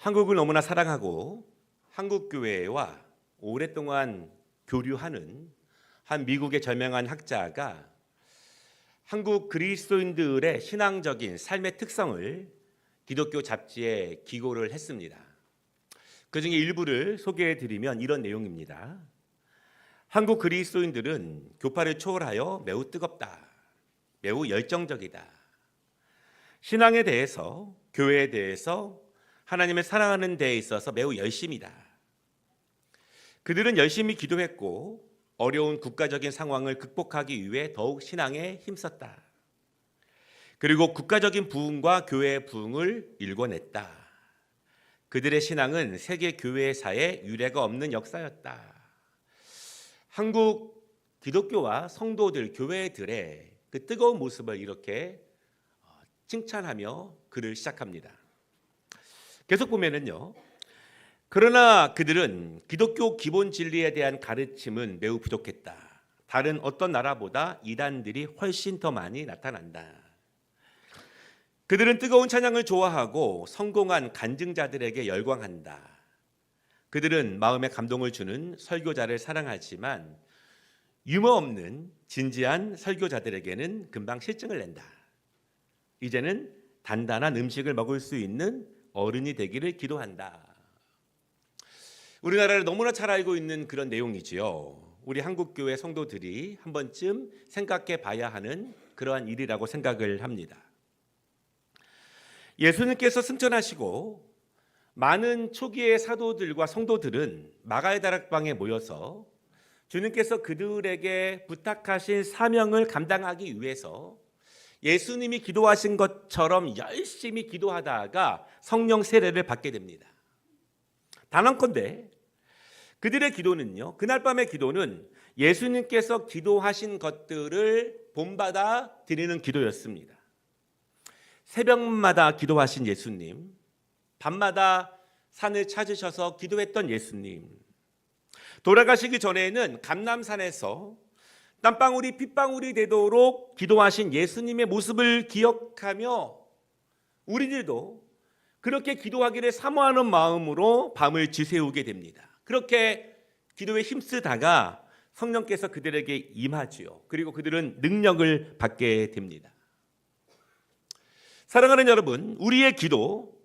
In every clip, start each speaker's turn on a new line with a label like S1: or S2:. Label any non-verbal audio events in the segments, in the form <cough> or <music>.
S1: 한국을 너무나 사랑하고 한국 교회와 오랫동안 교류하는 한 미국의 저명한 학자가 한국 그리스도인들의 신앙적인 삶의 특성을 기독교 잡지에 기고를 했습니다. 그 중에 일부를 소개해 드리면 이런 내용입니다. 한국 그리스도인들은 교파를 초월하여 매우 뜨겁다. 매우 열정적이다. 신앙에 대해서, 교회에 대해서, 하나님을 사랑하는 데에 있어서 매우 열심이다. 그들은 열심히 기도했고 어려운 국가적인 상황을 극복하기 위해 더욱 신앙에 힘썼다. 그리고 국가적인 부흥과 교회의 부흥을 일궈냈다. 그들의 신앙은 세계 교회사에 유례가 없는 역사였다. 한국 기독교와 성도들 교회들의 그 뜨거운 모습을 이렇게 어, 칭찬하며 글을 시작합니다. 계속 보면은요. 그러나 그들은 기독교 기본 진리에 대한 가르침은 매우 부족했다. 다른 어떤 나라보다 이단들이 훨씬 더 많이 나타난다. 그들은 뜨거운 찬양을 좋아하고 성공한 간증자들에게 열광한다. 그들은 마음에 감동을 주는 설교자를 사랑하지만 유머 없는 진지한 설교자들에게는 금방 실증을 낸다. 이제는 단단한 음식을 먹을 수 있는 어른이 되기를 기도한다. 우리나라를 너무나 잘 알고 있는 그런 내용이지요. 우리 한국 교회 성도들이 한 번쯤 생각해 봐야 하는 그러한 일이라고 생각을 합니다. 예수님께서 승천하시고 많은 초기의 사도들과 성도들은 마가의 다락방에 모여서 주님께서 그들에게 부탁하신 사명을 감당하기 위해서 예수님이 기도하신 것처럼 열심히 기도하다가 성령 세례를 받게 됩니다. 단언컨대 그들의 기도는요. 그날 밤의 기도는 예수님께서 기도하신 것들을 본받아 드리는 기도였습니다. 새벽마다 기도하신 예수님, 밤마다 산을 찾으셔서 기도했던 예수님, 돌아가시기 전에는 감남산에서 땀방울이 핏방울이 되도록 기도하신 예수님의 모습을 기억하며 우리들도 그렇게 기도하기를 사모하는 마음으로 밤을 지새우게 됩니다. 그렇게 기도에 힘쓰다가 성령께서 그들에게 임하지요. 그리고 그들은 능력을 받게 됩니다. 사랑하는 여러분, 우리의 기도,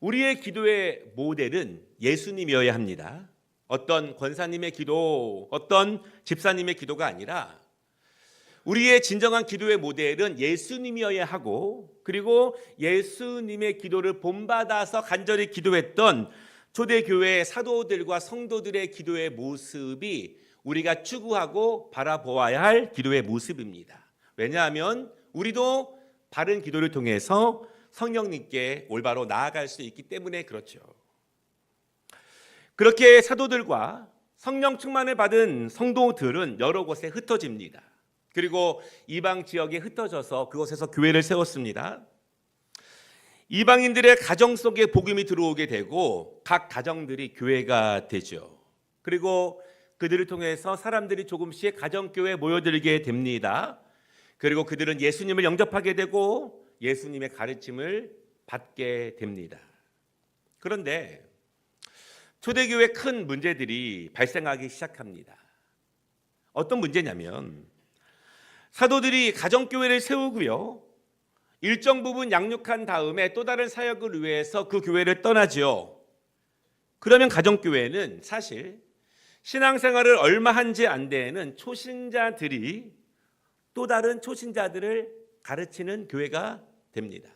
S1: 우리의 기도의 모델은 예수님이어야 합니다. 어떤 권사님의 기도, 어떤 집사님의 기도가 아니라 우리의 진정한 기도의 모델은 예수님이어야 하고 그리고 예수님의 기도를 본받아서 간절히 기도했던 초대교회 사도들과 성도들의 기도의 모습이 우리가 추구하고 바라보아야 할 기도의 모습입니다. 왜냐하면 우리도 바른 기도를 통해서 성령님께 올바로 나아갈 수 있기 때문에 그렇죠. 그렇게 사도들과 성령 충만을 받은 성도들은 여러 곳에 흩어집니다. 그리고 이방 지역에 흩어져서 그곳에서 교회를 세웠습니다. 이방인들의 가정 속에 복음이 들어오게 되고 각 가정들이 교회가 되죠. 그리고 그들을 통해서 사람들이 조금씩 가정 교회에 모여들게 됩니다. 그리고 그들은 예수님을 영접하게 되고 예수님의 가르침을 받게 됩니다. 그런데 초대교회 큰 문제들이 발생하기 시작합니다. 어떤 문제냐면 사도들이 가정교회를 세우고요. 일정 부분 양육한 다음에 또 다른 사역을 위해서 그 교회를 떠나지요. 그러면 가정교회는 사실 신앙생활을 얼마 한지 안 되는 초신자들이 또 다른 초신자들을 가르치는 교회가 됩니다.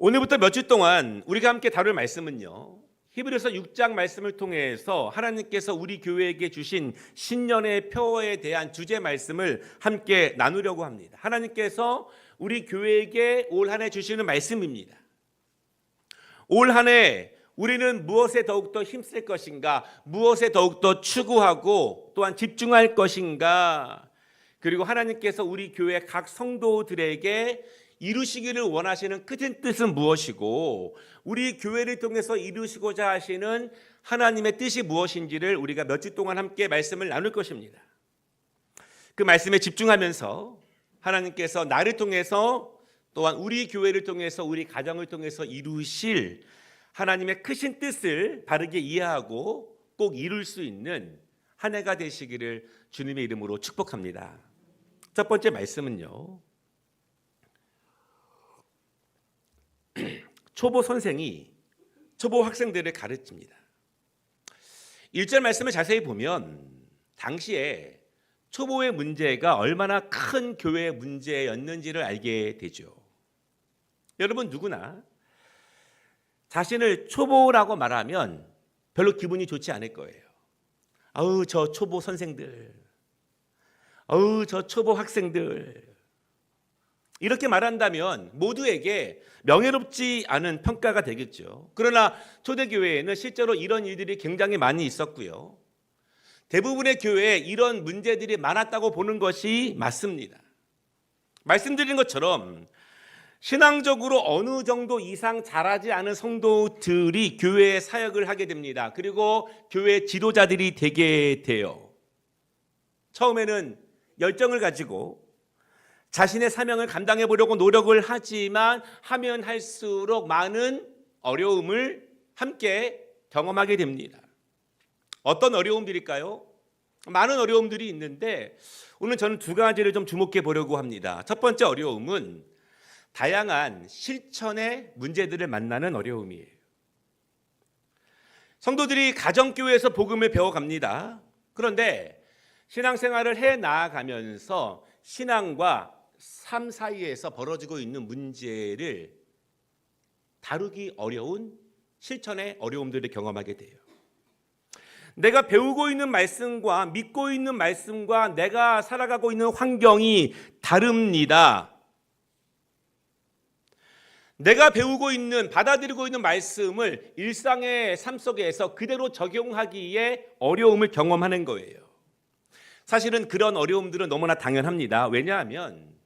S1: 오늘부터 몇 주 동안 우리가 함께 다룰 말씀은요. 히브리서 6장 말씀을 통해서 하나님께서 우리 교회에게 주신 신년의 표에 대한 주제 말씀을 함께 나누려고 합니다. 하나님께서 우리 교회에게 올 한 해 주시는 말씀입니다. 올 한 해 우리는 무엇에 더욱더 힘쓸 것인가? 무엇에 더욱더 추구하고 또한 집중할 것인가? 그리고 하나님께서 우리 교회 각 성도들에게 이루시기를 원하시는 끝은 뜻은 무엇이고 우리 교회를 통해서 이루시고자 하시는 하나님의 뜻이 무엇인지를 우리가 몇 주 동안 함께 말씀을 나눌 것입니다. 그 말씀에 집중하면서 하나님께서 나를 통해서 또한 우리 교회를 통해서 우리 가정을 통해서 이루실 하나님의 크신 뜻을 바르게 이해하고 꼭 이룰 수 있는 한 해가 되시기를 주님의 이름으로 축복합니다. 첫 번째 말씀은요. 초보 선생이 초보 학생들을 가르칩니다. 1절 말씀을 자세히 보면 당시에 초보의 문제가 얼마나 큰 교회의 문제였는지를 알게 되죠. 여러분 누구나 자신을 초보라고 말하면 별로 기분이 좋지 않을 거예요. 아우 저 초보 선생들. 아우 저 초보 학생들. 이렇게 말한다면 모두에게 명예롭지 않은 평가가 되겠죠. 그러나 초대교회에는 실제로 이런 일들이 굉장히 많이 있었고요. 대부분의 교회에 이런 문제들이 많았다고 보는 것이 맞습니다. 말씀드린 것처럼 신앙적으로 어느 정도 이상 잘하지 않은 성도들이 교회에 사역을 하게 됩니다. 그리고 교회 지도자들이 되게 돼요. 처음에는 열정을 가지고 자신의 사명을 감당해 보려고 노력을 하지만 하면 할수록 많은 어려움을 함께 경험하게 됩니다. 어떤 어려움들일까요? 많은 어려움들이 있는데 오늘 저는 두 가지를 좀 주목해 보려고 합니다. 첫 번째 어려움은 다양한 실천의 문제들을 만나는 어려움이에요. 성도들이 가정교회에서 복음을 배워갑니다. 그런데 신앙생활을 해 나아가면서 신앙과 삶 사이에서 벌어지고 있는 문제를 다루기 어려운 실천의 어려움들을 경험하게 돼요. 내가 배우고 있는 말씀과 믿고 있는 말씀과 내가 살아가고 있는 환경이 다릅니다. 내가 배우고 있는 받아들이고 있는 말씀을 일상의 삶 속에서 그대로 적용하기에 어려움을 경험하는 거예요. 사실은 그런 어려움들은 너무나 당연합니다. 왜냐하면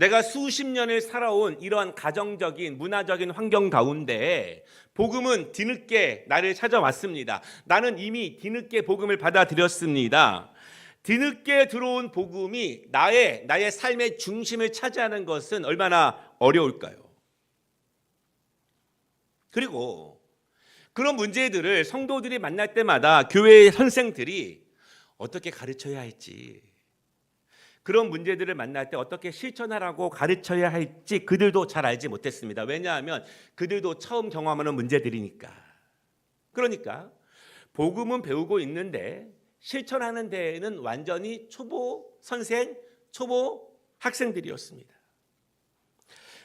S1: 내가 수십 년을 살아온 이러한 가정적인 문화적인 환경 가운데 복음은 뒤늦게 나를 찾아왔습니다. 나는 이미 뒤늦게 복음을 받아들였습니다. 뒤늦게 들어온 복음이 나의 나의 삶의 중심을 차지하는 것은 얼마나 어려울까요? 그리고 그런 문제들을 성도들이 만날 때마다 교회의 선생들이 어떻게 가르쳐야 할지 그런 문제들을 만날 때 어떻게 실천하라고 가르쳐야 할지 그들도 잘 알지 못했습니다. 왜냐하면 그들도 처음 경험하는 문제들이니까. 그러니까 복음은 배우고 있는데 실천하는 데에는 완전히 초보 선생, 초보 학생들이었습니다.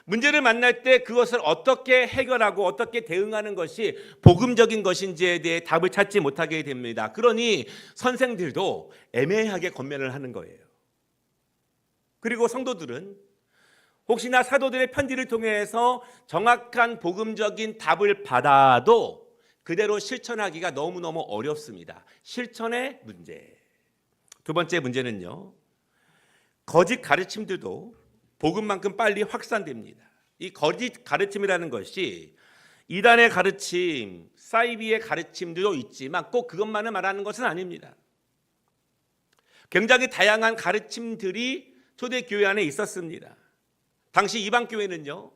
S1: 문제를 만날 때 그것을 어떻게 해결하고 어떻게 대응하는 것이 복음적인 것인지에 대해 답을 찾지 못하게 됩니다. 그러니 선생들도 애매하게 권면을 하는 거예요. 그리고 성도들은 혹시나 사도들의 편지를 통해서 정확한 복음적인 답을 받아도 그대로 실천하기가 너무너무 어렵습니다. 실천의 문제. 두 번째 문제는요. 거짓 가르침들도 복음만큼 빨리 확산됩니다. 이 거짓 가르침이라는 것이 이단의 가르침, 사이비의 가르침도 있지만 꼭 그것만을 말하는 것은 아닙니다. 굉장히 다양한 가르침들이 초대 교회 안에 있었습니다. 당시 이방 교회는요.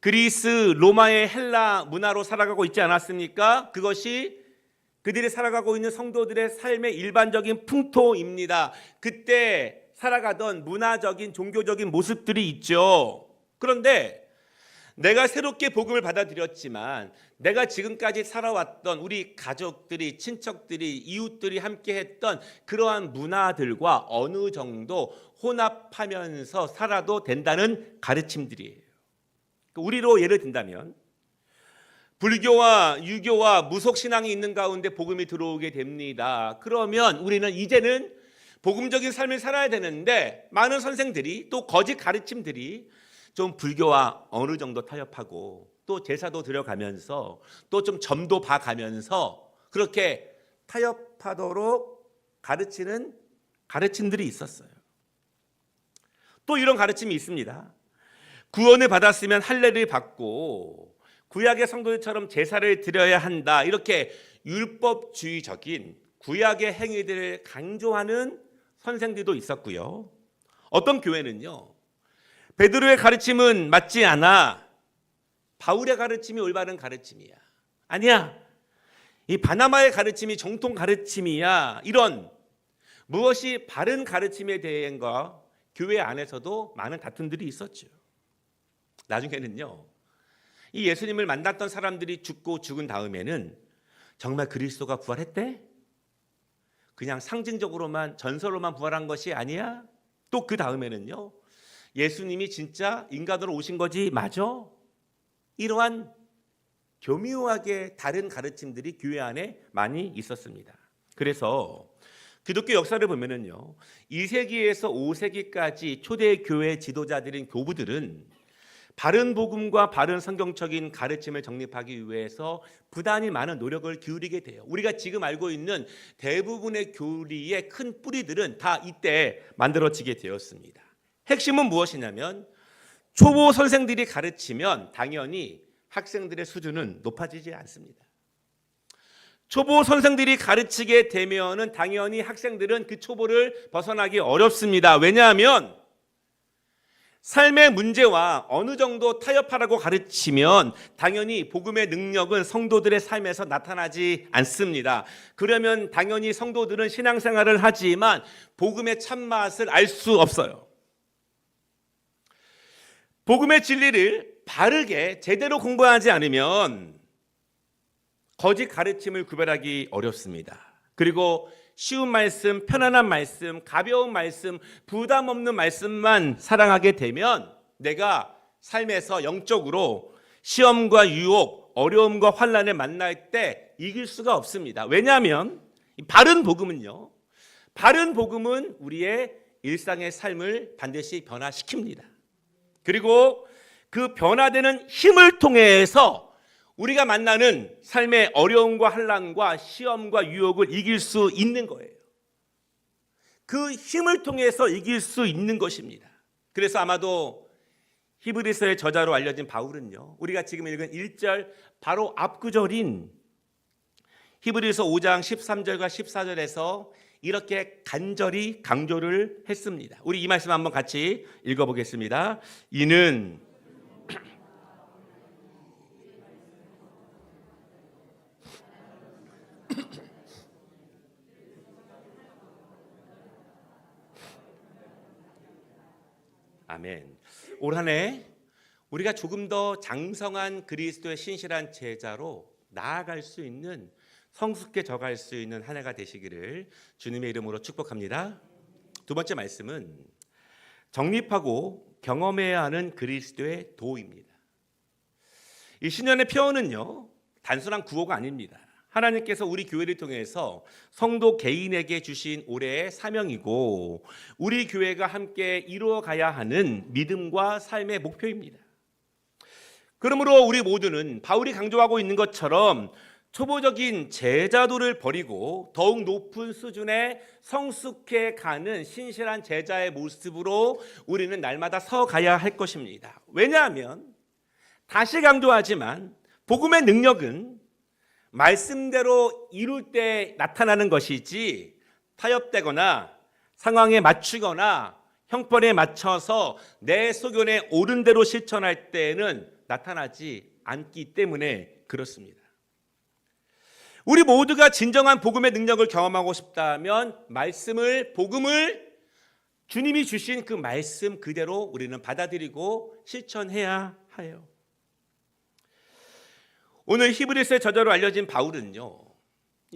S1: 그리스, 로마의 헬라 문화로 살아가고 있지 않았습니까? 그것이 그들이 살아가고 있는 성도들의 삶의 일반적인 풍토입니다. 그때 살아가던 문화적인 종교적인 모습들이 있죠. 그런데 내가 새롭게 복음을 받아들였지만 내가 지금까지 살아왔던 우리 가족들이 친척들이 이웃들이 함께 했던 그러한 문화들과 어느 정도 혼합하면서 살아도 된다는 가르침들이에요. 우리로 예를 든다면 불교와 유교와 무속 신앙이 있는 가운데 복음이 들어오게 됩니다. 그러면 우리는 이제는 복음적인 삶을 살아야 되는데 많은 선생들이 또 거짓 가르침들이 좀 불교와 어느 정도 타협하고 또 제사도 들어가면서 또 좀 점도 봐가면서 그렇게 타협하도록 가르치는 가르침들이 있었어요. 또 이런 가르침이 있습니다. 구원을 받았으면 할례를 받고 구약의 성도들처럼 제사를 드려야 한다. 이렇게 율법주의적인 구약의 행위들을 강조하는 선생들도 있었고요. 어떤 교회는요. 베드로의 가르침은 맞지 않아. 바울의 가르침이 올바른 가르침이야. 아니야. 이 바나마의 가르침이 정통 가르침이야. 이런 무엇이 바른 가르침에 대한가 교회 안에서도 많은 다툼들이 있었죠. 나중에는요. 이 예수님을 만났던 사람들이 죽고 죽은 다음에는 정말 그리스도가 부활했대? 그냥 상징적으로만 전설로만 부활한 것이 아니야? 또 그 다음에는요. 예수님이 진짜 인간으로 오신 거지 맞아? 이러한 교묘하게 다른 가르침들이 교회 안에 많이 있었습니다. 그래서 기독교 역사를 보면은요. 2세기에서 5세기까지 초대 교회 지도자들인 교부들은 바른 복음과 바른 성경적인 가르침을 정립하기 위해서 부단히 많은 노력을 기울이게 돼요. 우리가 지금 알고 있는 대부분의 교리의 큰 뿌리들은 다 이때 만들어지게 되었습니다. 핵심은 무엇이냐면 초보 선생들이 가르치면 당연히 학생들의 수준은 높아지지 않습니다. 초보 선생들이 가르치게 되면은 당연히 학생들은 그 초보를 벗어나기 어렵습니다. 왜냐하면 삶의 문제와 어느 정도 타협하라고 가르치면 당연히 복음의 능력은 성도들의 삶에서 나타나지 않습니다. 그러면 당연히 성도들은 신앙생활을 하지만 복음의 참맛을 알 수 없어요. 복음의 진리를 바르게 제대로 공부하지 않으면 거짓 가르침을 구별하기 어렵습니다. 그리고 쉬운 말씀, 편안한 말씀, 가벼운 말씀, 부담 없는 말씀만 사랑하게 되면 내가 삶에서 영적으로 시험과 유혹, 어려움과 환란을 만날 때 이길 수가 없습니다. 왜냐하면 이 바른 복음은요. 바른 복음은 우리의 일상의 삶을 반드시 변화시킵니다. 그리고 그 변화되는 힘을 통해서 우리가 만나는 삶의 어려움과 환란과 시험과 유혹을 이길 수 있는 거예요. 그 힘을 통해서 이길 수 있는 것입니다. 그래서 아마도 히브리서의 저자로 알려진 바울은요. 우리가 지금 읽은 1절 바로 앞구절인 히브리서 5장 13절과 14절에서 이렇게 간절히 강조를 했습니다. 우리 이 말씀 한번 같이 읽어보겠습니다. 이는 <coughs> 아멘. 올 한해 우리가 조금 더 장성한 그리스도의 신실한 제자로 나아갈 수 있는 성숙해 져갈 수 있는 한 해가 되시기를 주님의 이름으로 축복합니다. 두 번째 말씀은 정립하고 경험해야 하는 그리스도의 도입니다. 이 신년의 표현은요 단순한 구호가 아닙니다. 하나님께서 우리 교회를 통해서 성도 개인에게 주신 올해의 사명이고 우리 교회가 함께 이루어 가야 하는 믿음과 삶의 목표입니다. 그러므로 우리 모두는 바울이 강조하고 있는 것처럼 초보적인 제자도를 버리고 더욱 높은 수준의 성숙해 가는 신실한 제자의 모습으로 우리는 날마다 서 가야 할 것입니다. 왜냐하면 다시 강조하지만 복음의 능력은 말씀대로 이룰 때 나타나는 것이지 타협되거나 상황에 맞추거나 형편에 맞춰서 내 소견에 옳은 대로 실천할 때에는 나타나지 않기 때문에 그렇습니다. 우리 모두가 진정한 복음의 능력을 경험하고 싶다면 말씀을 복음을 주님이 주신 그 말씀 그대로 우리는 받아들이고 실천해야 해요. 오늘 히브리서의 저자로 알려진 바울은요.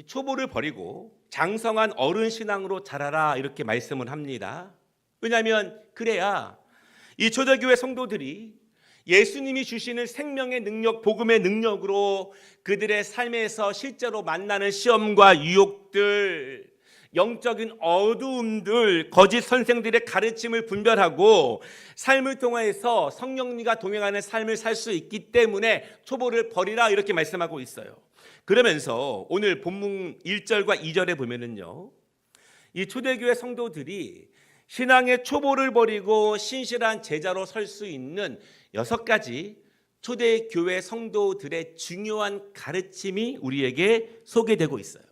S1: 초보를 버리고 장성한 어른 신앙으로 자라라 이렇게 말씀을 합니다. 왜냐하면 그래야 이 초대교회 성도들이 예수님이 주시는 생명의 능력, 복음의 능력으로 그들의 삶에서 실제로 만나는 시험과 유혹들, 영적인 어두움들, 거짓 선생들의 가르침을 분별하고 삶을 통해서 성령님과 동행하는 삶을 살 수 있기 때문에 초보를 버리라 이렇게 말씀하고 있어요. 그러면서 오늘 본문 1절과 2절에 보면은요. 이 초대교회 성도들이 신앙의 초보를 버리고 신실한 제자로 설 수 있는 여섯 가지 초대 교회 성도들의 중요한 가르침이 우리에게 소개되고 있어요.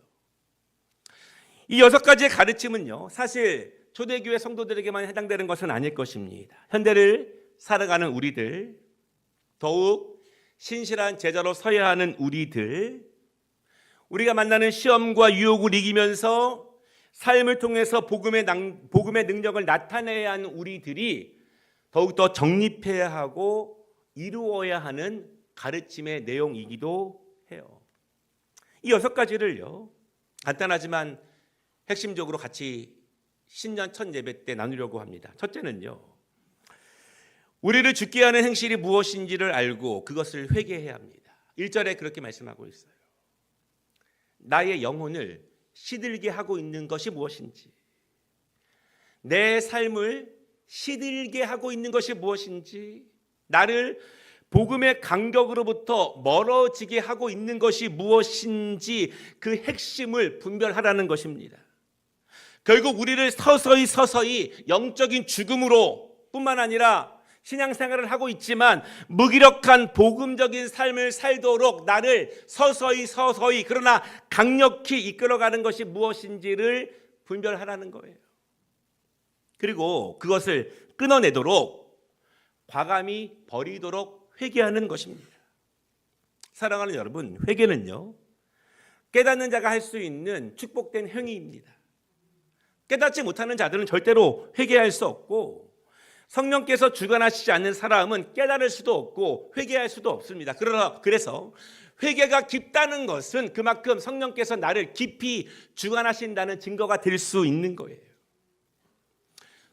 S1: 이 여섯 가지의 가르침은요, 사실 초대교회 성도들에게만 해당되는 것은 아닐 것입니다. 현대를 살아가는 우리들, 더욱 신실한 제자로 서야 하는 우리들, 우리가 만나는 시험과 유혹을 이기면서 삶을 통해서 복음의, 낭, 복음의 능력을 나타내야 하는 우리들이 더욱더 정립해야 하고 이루어야 하는 가르침의 내용이기도 해요. 이 여섯 가지를요, 간단하지만 핵심적으로 같이 신년 첫 예배 때 나누려고 합니다. 첫째는요, 우리를 죽게 하는 행실이 무엇인지를 알고 그것을 회개해야 합니다. 1절에 그렇게 말씀하고 있어요. 나의 영혼을 시들게 하고 있는 것이 무엇인지, 내 삶을 시들게 하고 있는 것이 무엇인지, 나를 복음의 간격으로부터 멀어지게 하고 있는 것이 무엇인지 그 핵심을 분별하라는 것입니다. 결국 우리를 서서히 서서히 영적인 죽음으로 뿐만 아니라 신앙생활을 하고 있지만 무기력한 복음적인 삶을 살도록 나를 서서히 서서히 그러나 강력히 이끌어가는 것이 무엇인지를 분별하라는 거예요. 그리고 그것을 끊어내도록 과감히 버리도록 회개하는 것입니다. 사랑하는 여러분, 회개는요. 깨닫는 자가 할 수 있는 축복된 행위입니다. 깨닫지 못하는 자들은 절대로 회개할 수 없고 성령께서 주관하시지 않는 사람은 깨달을 수도 없고 회개할 수도 없습니다. 그러나 그래서 회개가 깊다는 것은 그만큼 성령께서 나를 깊이 주관하신다는 증거가 될 수 있는 거예요.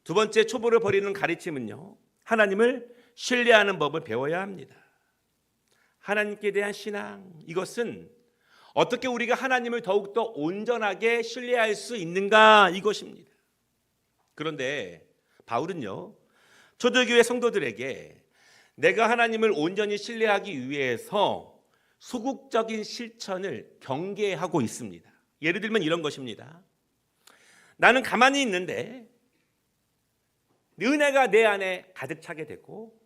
S1: 두 번째 초보를 버리는 가르침은요. 하나님을 신뢰하는 법을 배워야 합니다. 하나님께 대한 신앙 이것은 어떻게 우리가 하나님을 더욱더 온전하게 신뢰할 수 있는가 이것입니다. 그런데 바울은요. 초대교회 성도들에게 내가 하나님을 온전히 신뢰하기 위해서 소극적인 실천을 경계하고 있습니다. 예를 들면 이런 것입니다. 나는 가만히 있는데 은혜가 내 안에 가득 차게 되고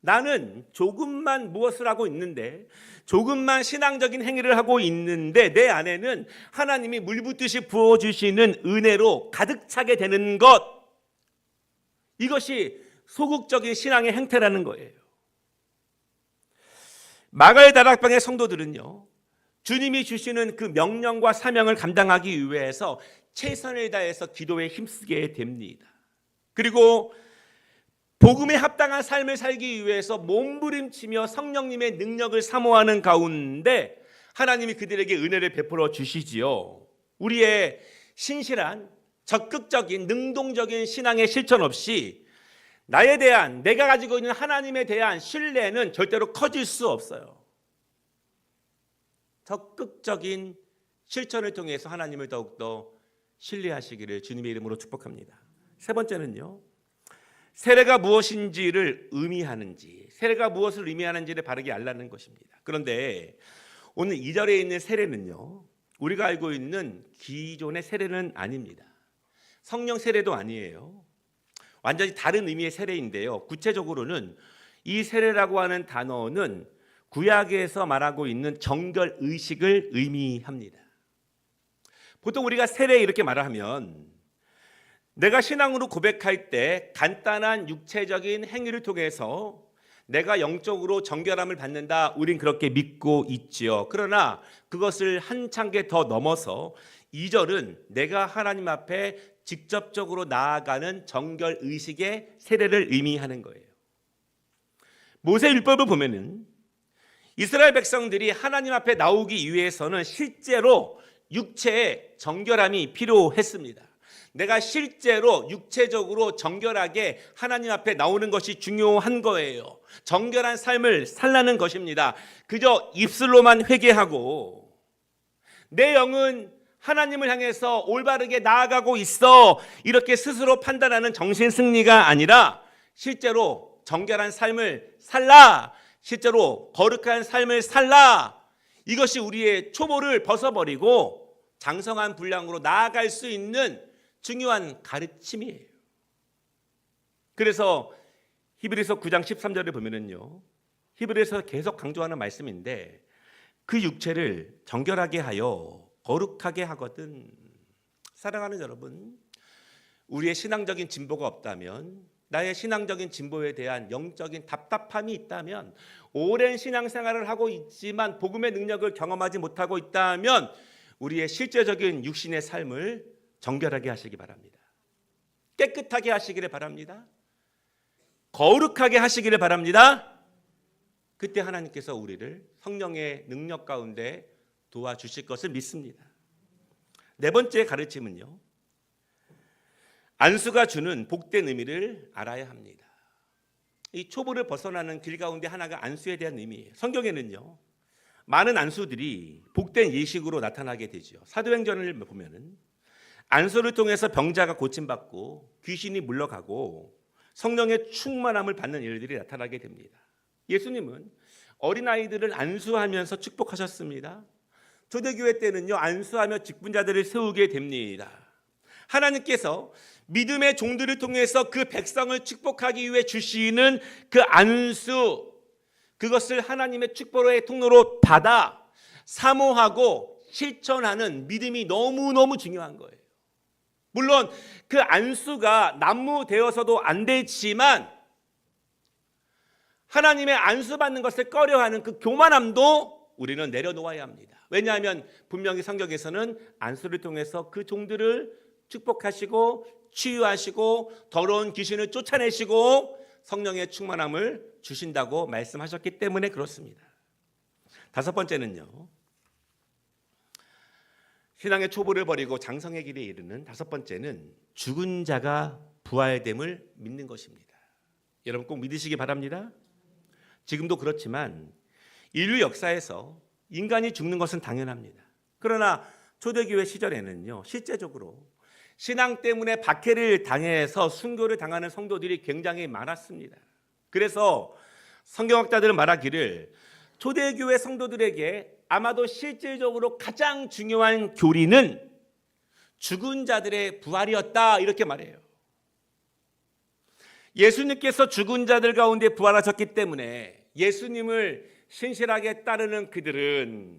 S1: 나는 조금만 무엇을 하고 있는데 조금만 신앙적인 행위를 하고 있는데 내 안에는 하나님이 물붓듯이 부어주시는 은혜로 가득 차게 되는 것 이것이 소극적인 신앙의 행태라는 거예요. 마가의 다락방의 성도들은요. 주님이 주시는 그 명령과 사명을 감당하기 위해서 최선을 다해서 기도에 힘쓰게 됩니다. 그리고 복음에 합당한 삶을 살기 위해서 몸부림치며 성령님의 능력을 사모하는 가운데 하나님이 그들에게 은혜를 베풀어 주시지요. 우리의 신실한 적극적인 능동적인 신앙의 실천 없이 나에 대한 내가 가지고 있는 하나님에 대한 신뢰는 절대로 커질 수 없어요. 적극적인 실천을 통해서 하나님을 더욱더 신뢰하시기를 주님의 이름으로 축복합니다. 세 번째는요. 세례가 무엇인지를 의미하는지, 세례가 무엇을 의미하는지를 바르게 알라는 것입니다. 그런데 오늘 2절에 있는 세례는요. 우리가 알고 있는 기존의 세례는 아닙니다. 성령 세례도 아니에요. 완전히 다른 의미의 세례인데요. 구체적으로는 이 세례라고 하는 단어는 구약에서 말하고 있는 정결 의식을 의미합니다. 보통 우리가 세례 이렇게 말을 하면 내가 신앙으로 고백할 때 간단한 육체적인 행위를 통해서 내가 영적으로 정결함을 받는다. 우린 그렇게 믿고 있지요. 그러나 그것을 한 단계 더 넘어서 2절은 내가 하나님 앞에 직접적으로 나아가는 정결 의식의 세례를 의미하는 거예요. 모세 율법을 보면은 이스라엘 백성들이 하나님 앞에 나오기 위해서는 실제로 육체의 정결함이 필요했습니다. 내가 실제로 육체적으로 정결하게 하나님 앞에 나오는 것이 중요한 거예요. 정결한 삶을 살라는 것입니다. 그저 입술로만 회개하고 내 영은 하나님을 향해서 올바르게 나아가고 있어. 이렇게 스스로 판단하는 정신 승리가 아니라 실제로 정결한 삶을 살라. 실제로 거룩한 삶을 살라. 이것이 우리의 초보를 벗어버리고 장성한 분량으로 나아갈 수 있는 중요한 가르침이에요. 그래서 히브리서 9장 13절을 보면은요. 히브리서 계속 강조하는 말씀인데 그 육체를 정결하게 하여 거룩하게 하거든. 사랑하는 여러분, 우리의 신앙적인 진보가 없다면 나의 신앙적인 진보에 대한 영적인 답답함이 있다면 오랜 신앙생활을 하고 있지만 복음의 능력을 경험하지 못하고 있다면 우리의 실제적인 육신의 삶을 정결하게 하시기 바랍니다. 깨끗하게 하시기를 바랍니다. 거룩하게 하시기를 바랍니다. 그때 하나님께서 우리를 성령의 능력 가운데 도와주실 것을 믿습니다. 네 번째 가르침은요. 안수가 주는 복된 의미를 알아야 합니다. 이 초보를 벗어나는 길 가운데 하나가 안수에 대한 의미예요. 성경에는요. 많은 안수들이 복된 예식으로 나타나게 되죠. 사도행전을 보면은 안수를 통해서 병자가 고침받고 귀신이 물러가고 성령의 충만함을 받는 일들이 나타나게 됩니다. 예수님은 어린아이들을 안수하면서 축복하셨습니다. 초대교회 때는요, 안수하며 직분자들을 세우게 됩니다. 하나님께서 믿음의 종들을 통해서 그 백성을 축복하기 위해 주시는 그 안수, 그것을 하나님의 축복의 통로로 받아 사모하고 실천하는 믿음이 너무너무 중요한 거예요. 물론 그 안수가 난무되어서도 안 되지만 하나님의 안수 받는 것을 꺼려하는 그 교만함도 우리는 내려놓아야 합니다. 왜냐하면 분명히 성경에서는 안수를 통해서 그 종들을 축복하시고 치유하시고 더러운 귀신을 쫓아내시고 성령의 충만함을 주신다고 말씀하셨기 때문에 그렇습니다. 다섯 번째는요. 신앙의 초보를 버리고 장성의 길에 이르는 다섯 번째는 죽은 자가 부활됨을 믿는 것입니다. 여러분 꼭 믿으시기 바랍니다. 지금도 그렇지만 인류 역사에서 인간이 죽는 것은 당연합니다. 그러나 초대교회 시절에는요, 실제적으로 신앙 때문에 박해를 당해서 순교를 당하는 성도들이 굉장히 많았습니다. 그래서 성경학자들은 말하기를 초대교회 성도들에게 아마도 실질적으로 가장 중요한 교리는 죽은 자들의 부활이었다 이렇게 말해요. 예수님께서 죽은 자들 가운데 부활하셨기 때문에 예수님을 신실하게 따르는 그들은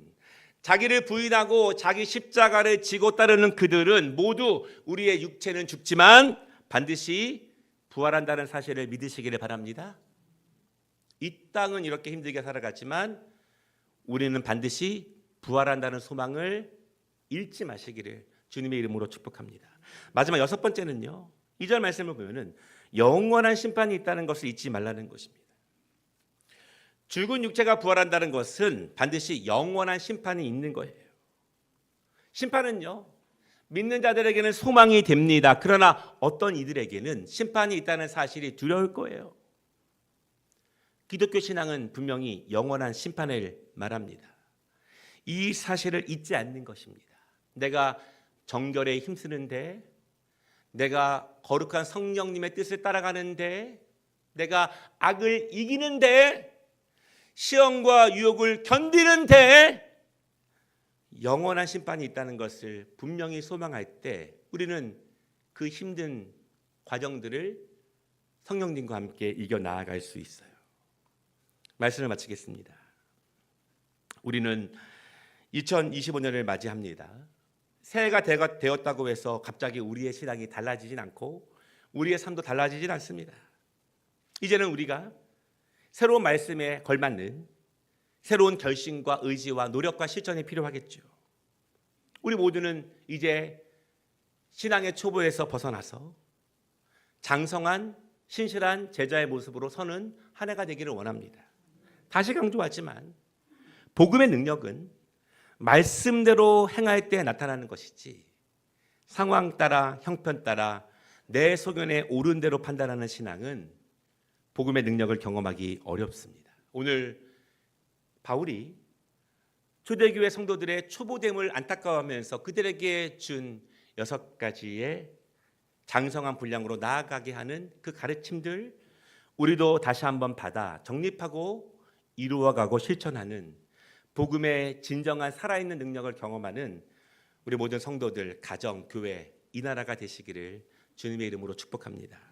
S1: 자기를 부인하고 자기 십자가를 지고 따르는 그들은 모두 우리의 육체는 죽지만 반드시 부활한다는 사실을 믿으시기를 바랍니다. 이 땅은 이렇게 힘들게 살아갔지만 우리는 반드시 부활한다는 소망을 잃지 마시기를 주님의 이름으로 축복합니다. 마지막 여섯 번째는요. 이 절 말씀을 보면은 영원한 심판이 있다는 것을 잊지 말라는 것입니다. 죽은 육체가 부활한다는 것은 반드시 영원한 심판이 있는 거예요. 심판은요. 믿는 자들에게는 소망이 됩니다. 그러나 어떤 이들에게는 심판이 있다는 사실이 두려울 거예요. 기독교 신앙은 분명히 영원한 심판을 말합니다. 이 사실을 잊지 않는 것입니다. 내가 정결에 힘쓰는데, 내가 거룩한 성령님의 뜻을 따라가는데, 내가 악을 이기는데, 시험과 유혹을 견디는데, 영원한 심판이 있다는 것을 분명히 소망할 때, 우리는 그 힘든 과정들을 성령님과 함께 이겨 나아갈 수 있어요. 말씀을 마치겠습니다. 우리는 2025년을 맞이합니다. 새해가 되었다고 해서 갑자기 우리의 신앙이 달라지진 않고 우리의 삶도 달라지진 않습니다. 이제는 우리가 새로운 말씀에 걸맞는 새로운 결심과 의지와 노력과 실천이 필요하겠죠. 우리 모두는 이제 신앙의 초보에서 벗어나서 장성한 신실한 제자의 모습으로 서는 한 해가 되기를 원합니다. 다시 강조하지만 복음의 능력은 말씀대로 행할 때 나타나는 것이지 상황 따라 형편 따라 내 소견에 옳은 대로 판단하는 신앙은 복음의 능력을 경험하기 어렵습니다. 오늘 바울이 초대교회 성도들의 초보됨을 안타까워하면서 그들에게 준 여섯 가지의 장성한 분량으로 나아가게 하는 그 가르침들 우리도 다시 한번 받아 정립하고 이루어가고 실천하는 복음의 진정한 살아있는 능력을 경험하는 우리 모든 성도들, 가정, 교회, 이 나라가 되시기를 주님의 이름으로 축복합니다.